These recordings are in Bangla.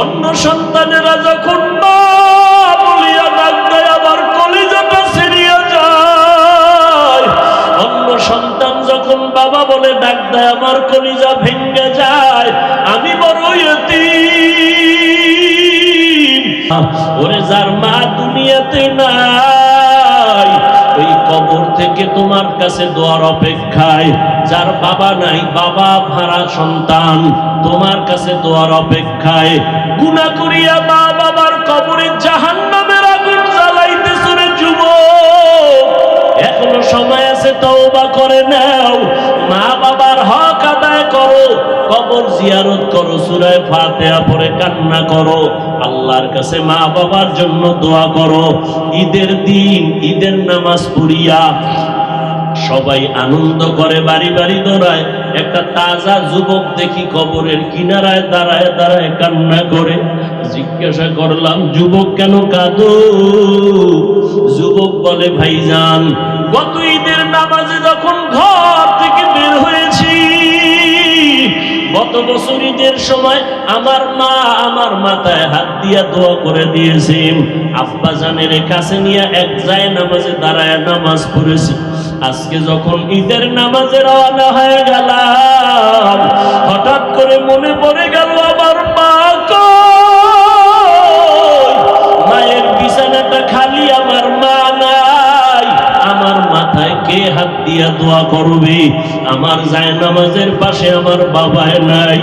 অন্য সন্তানেরা যখন মা বলিয়া ডাক দেয় আমার কলিজাটা ছিড়িয়া যায়। অন্য সন্তান যখন বাবা বলে ডাক দেয়, আমার কলিজা ভেঙ্গে যায়। আমি বড় এতিম ওরে যার তোমার কাছে দোয়ার অপেক্ষায়, যার বাবা নাই, বাবা ভাড়া সন্তান, তোমার কাছে দোয়ার অপেক্ষায়। গুণা করিয়া মা বাবার কবরে জাহান নামের আগুন জ্বালাইতেছ রে যুবক। এখনও সময় আছে, তওবা করে নাও। মা বাবার হক আদায় করো, কবর জিয়ারত করো, সূরায়ে ফাতিহা পরে কান্না করো। আল্লাহর কাছে মা বাবার জন্য দোয়া করো। ঈদের দিন, ঈদের নামাজ পড়িয়া সবাই আনন্দ করে বাড়ি বাড়ি দৌড়ায়। একটা তাজা যুবক দেখি কবরের কিনারায় দাঁড়ায় দাঁড়ায় কান্না করে। জিজ্ঞাসা করলাম, যুবক কেন কাঁদো? যুবক বলে, ভাইজান, গত ঈদের নামাজে যখন ঘর থেকে বের হয়েছি, গত বছর ঈদের সময় আমার মা আমার মাথায় হাত দিয়া দোয়া করে দিয়েছেন আব্বা জানের কাছে নিয়ে এক যায় নামাজে দাঁড়ায় নামাজ পড়েছি। আজকে যখন ঈদের নামাজে রওনা হয়ে গেলাম, হঠাৎ করে মনে পড়ে গেল আমার মা? মায়ের বিছানাটা খালি, আমার মা নাই। আমার মাথায় কে হাত দিয়া দোয়া করবে? আমার যায় নামাজের পাশে আমার বাবায় নাই।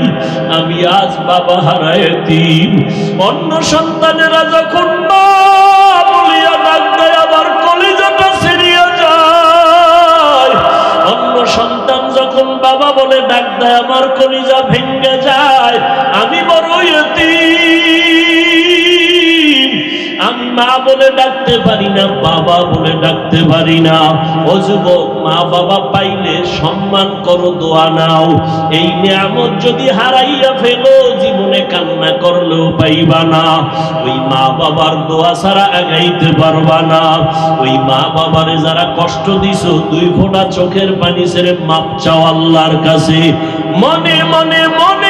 আমি আজ বাবা হারায় তিন। অন্য সন্তানেরা যখন মা বলিয়া ডাক আমার কলিজাটা বাবা বলে ডাক দেয় আমার কলিজা ভেঙ্গে যায়। আমি বড় আমি মা বলে ডাকতে পারি না, বাবা বলে ডাকতে পারি না। ও যুবক, মা বাবা পাইলে সম্মান করো, দোয়া নাও। এই নিয়ামত যদি হারাইয়া ফেলো জীবনে কান্না করলেও পাইবা না। ওই মা বাবার দোয়া ছাড়া আগাইতে পারবা না। ওই মা বাবারে যারা কষ্ট দিছো, দুই ফোঁটা চোখের পানি ছেড়ে মাপ চাও আল্লাহর কাছে। মনে মনে মনে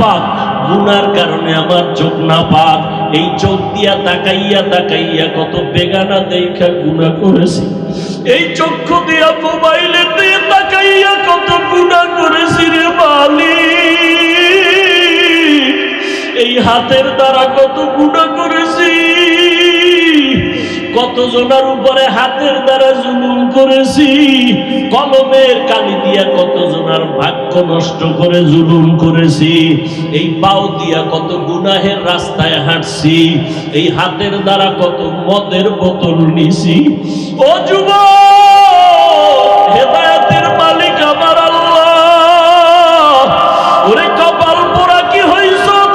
পাক, গুনার কারণে আমার চোখ না পাক। এই চোখ দিয়া তাকাইয়া তাকাইয়া কত বেগানা দেখা গুণা করেছি। এই চক্ষু দিয়া মোবাইলে দিয়ে তাকাইয়া কত গুণা করেছি রে বালি এই হাতের দ্বারা কত গুণা করেছি। কত জনের উপরে করেছি, কলমের কালি দিয়া কত জনের ভাগ্য নষ্ট করে জুলুম করেছি, এই পাও দিয়া কত গুনাহের রাস্তায় হাঁটছি, এই হাতের দ্বারা কত মদের বোতল নিছি। ও যুব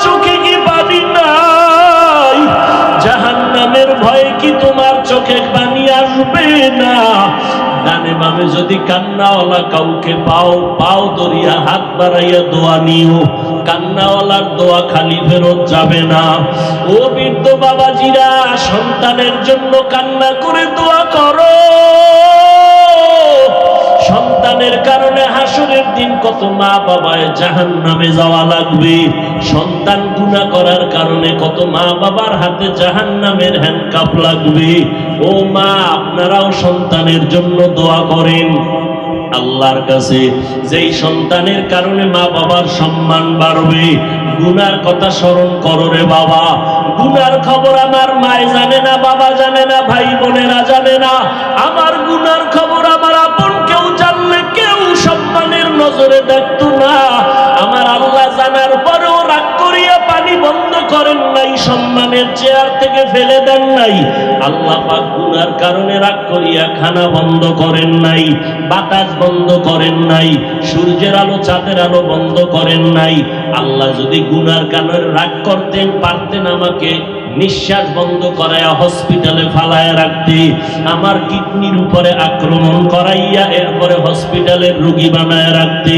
চোখে কি চোখে পানি আসবে না? ডানে বামে যদি কান্নাওয়ালা কাউকে পাও পাও দরিয়া হাত বাড়াইয়া দোয়া নিও। কান্নাওয়ালার দোয়া খালি ফেরত যাবে না। ও বৃদ্ধ বাবাজিরা, সন্তানের জন্য কান্না করে দোয়া করো। সন্তানের কারণে হাসুরের দিন কত মা বাবায় জাহান নামে যাওয়া লাগবে। সন্তান গুণা করার কারণে কত মা বাবার হাতে জাহান নামের হ্যান্ডকাপ লাগবে। ও মা, আপনারাও সন্তানের জন্য দোয়া করেন। আল্লাহর কাছে যেই সন্তানের কারণে মা বাবার সম্মান বাড়বে, গুনার কথা স্মরণ করো রে বাবা। গুনার খবর আমার মায় জানে না, বাবা জানে না, ভাই বোনেরা জানে না। আমার গুনার খবর আমার আপন নজরে দেখতো না। আমার আল্লাহ জানার পরেও রাগ করিয়া পানি বন্ধ করেন নাই, সম্মানের চেয়ার থেকে ফেলে দেন নাই। আল্লাহ পাক গুনার কারণে রাগ করিয়া খানা বন্ধ করেন নাই, বাতাস বন্ধ করেন নাই, সূর্যের আলো, চাঁদের আলো বন্ধ করেন নাই। আল্লাহ যদি গুনার কারণে রাগ করতেন, পারতেন আমাকে। নিঃশ্বাস বন্ধ করাইয়া হসপিটালে ফালায় রাখতে। আমার কিডনির উপরে আক্রমণ করাইয়া এরপরে হসপিটালের রোগী বানায় রাখতে।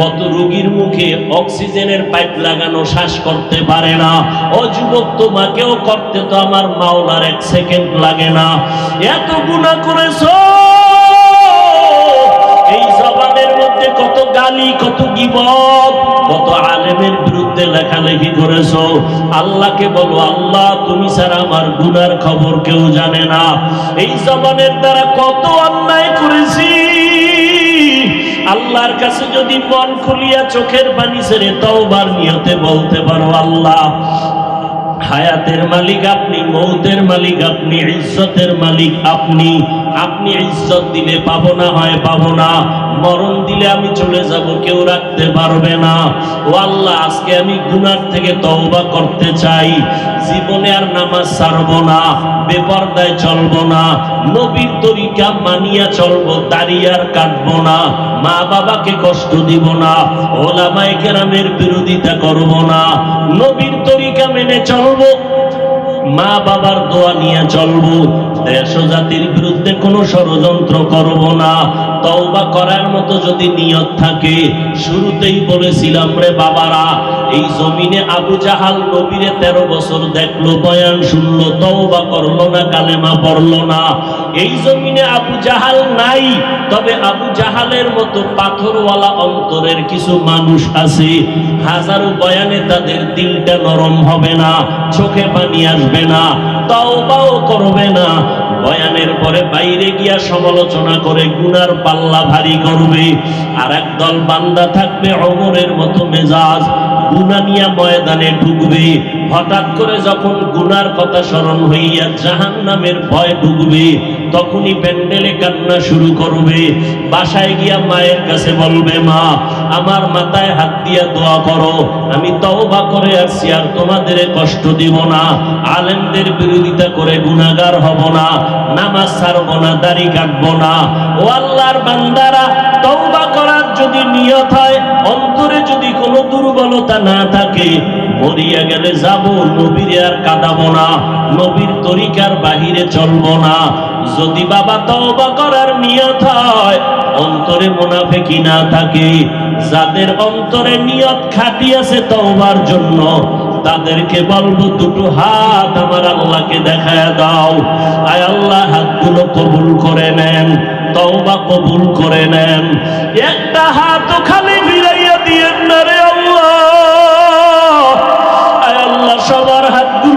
কত রোগীর মুখে অক্সিজেনের পাইপ লাগানো শ্বাস করতে পারে না। ও যুবক, তোমাকেও করতে তো আমার মাওলার এক সেকেন্ড লাগে না। এত গুণা করেছ? এই জবানের মধ্যে কত গালি, কত গিবত, কত আলেমের বিরুদ্ধে লেখালেখি করেছ। আল্লাহকে বলো, আল্লাহ, তুমি ছাড়া আমার গুনার খবর কেউ জানে না। এই জবানের দ্বারা কত অন্যায় করেছি। আল্লাহর কাছে যদি মন খুলিয়া চোখের পানি ছেড়ে তওবার নিয়তে বলতে পারো, আল্লাহ হায়াতের মালিক আপনি, মৌতের মালিক আপনি, ইজ্জতের মালিক আপনি। আপনি ইজ্জত দিলে পাবো না, হয় পাবো না। মরণ দিলে আমি চলে যাব, কেউ রাখতে পারবে না। ও আল্লাহ, আজকে আমি গুনার থেকে তওবা করতে চাই। জীবনে আর নামাজ ছাড়বো না, বেপর্দায় চলবো না। নবীর তরিকা মানিয়া চলবো, দাঁড়িয়ে আর কাটবো না। মা বাবাকে কষ্ট দিব না, ওলামায়ে কেরামের বিরোধিতা করব না। নবীর তরিকা মেনে চলবো, মা বাবার দোয়া নিয়ে চলবো দেশ জাতির বিরুদ্ধে কোনো ষড়যন্ত্র করব না। তওবা করার মতো যদি নিয়ত থাকে, শুরুতেই বলেছিলাম রে বাবারা, এই জমিনে আবু জাহাল নবীরে তেরো বছর দেখল, বয়ান শুনলো, তওবা করল না, কালেমা পড়ল না। এই জমিনে আবু জাহাল নাই, তবে আবু জাহালের মতো পাথরওয়ালা অন্তরের কিছু মানুষ আছে। হাজারো বয়ানে তাদের দিলটা নরম হবে না, চোখে পানি আসবে না, তাওবাও করবে না। বয়ানের পরে বাইরে গিয়া সমালোচনা করে গুনার পাল্লা ভারী করবে। আর একদল বান্দা থাকবে অমরের মতো মেজাজ, গুনা নিয়া ময়দানে ঢুকবে। হঠাৎ করে যখন গুনার কথা স্মরণ হইয়া জাহান নামের ভয় ঢুকবে তখনই প্যান্ডেলে কান্না শুরু করবে। বাসায় গিয়া মায়ের কাছে বলবে, মা, আমার মাথায় হাত দিয়া দোয়া করো। আমি তওবা করে আসছি, আর তোমাদের কষ্ট দিব না। আলেমদের বিরোধিতা করে গুনাগার হব না। নামাজ ছাড়বো না, দাড়ি কাটবো না। ও আল্লাহর বান্দারা, তওবা করার যদি নিয়ত হয়, অন্তরে যদি কোনো দুর্বলতা না থাকে মরিয়া গেলে যাব, নবীর আর কাঁদাবো না, নবীর তরিকার বাহিরে চলবো না। যদি বাবা তওবা করার নিয়ত হয়, অন্তরে মুনাফিকি না থাকে। যাদের অন্তরে নিয়ত খাটি আছে তওবার জন্য, তাদেরকে বলব, দুটো হাত আমার আল্লাহকে দেখায় দাও। আয় আল্লাহ, হাতগুলো কবুল করে নেন, তওবা কবুল করে নেন। একটা হাত খালি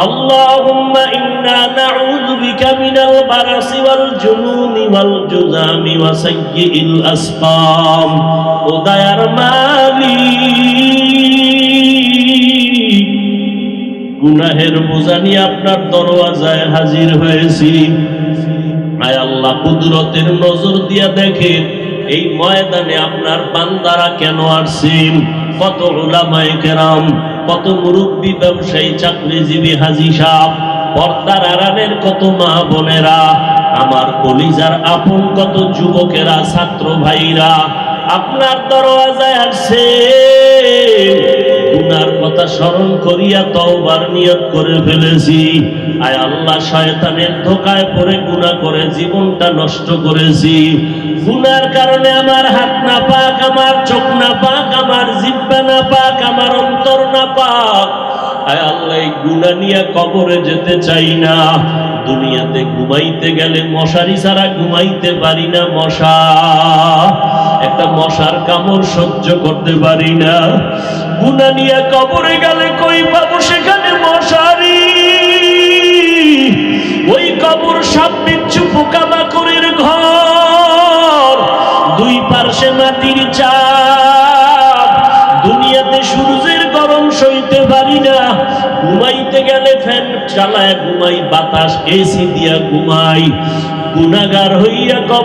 اللهم إنا نعوذ بك من البرص والجنون والجذام وسيء الأسقام ودير مالي গুনাহের বোঝা নিয়ে আপনার দরওয়াজায় হাজির হয়েছি আয় আল্লাহ কুদরতের নজর দিয়া দেখে এই ময়দানে আপনার বান্দারা কেন আসছেন কত ওলামায়ে কেরাম কত মুরব্বী ব্যবসায়ী চাকরিজীবী হাজি সাহ পর্দার আড়ালের কত মা বোনেরা, আমার কলিজার আপন কত যুবকেরা, ছাত্র ভাইরা, আপনার দরওয়াজায় আসছে। গুনার কথা স্মরণ করিয়া তওবার নিয়ত করে ফেলেছি। আয় আল্লাহ শয়তানের ধোকায় পড়ে গুনাহ করে জীবনটা নষ্ট করেছি। গুনার কারণে আমার হাত না পাক, আমার চোখ না পাক, আমার জিব্বা না পাক, আমার অন্তর না পাক। আয় আল্লাহ, এই গুণা নিয়ে কবরে যেতে চাই না। দুনিয়াতে ঘুমাইতে গেলে মশারি ছাড়া ঘুমাইতে পারি না মশা। একটা মশার কামড় সহ্য করতে পারি না। গুনা নিয়ে কবরে গেলে কই পাবো চালায় ঘুমাই বাতাস এসি দিয়া ঘুমাই। গুণাগার হইয়া কবর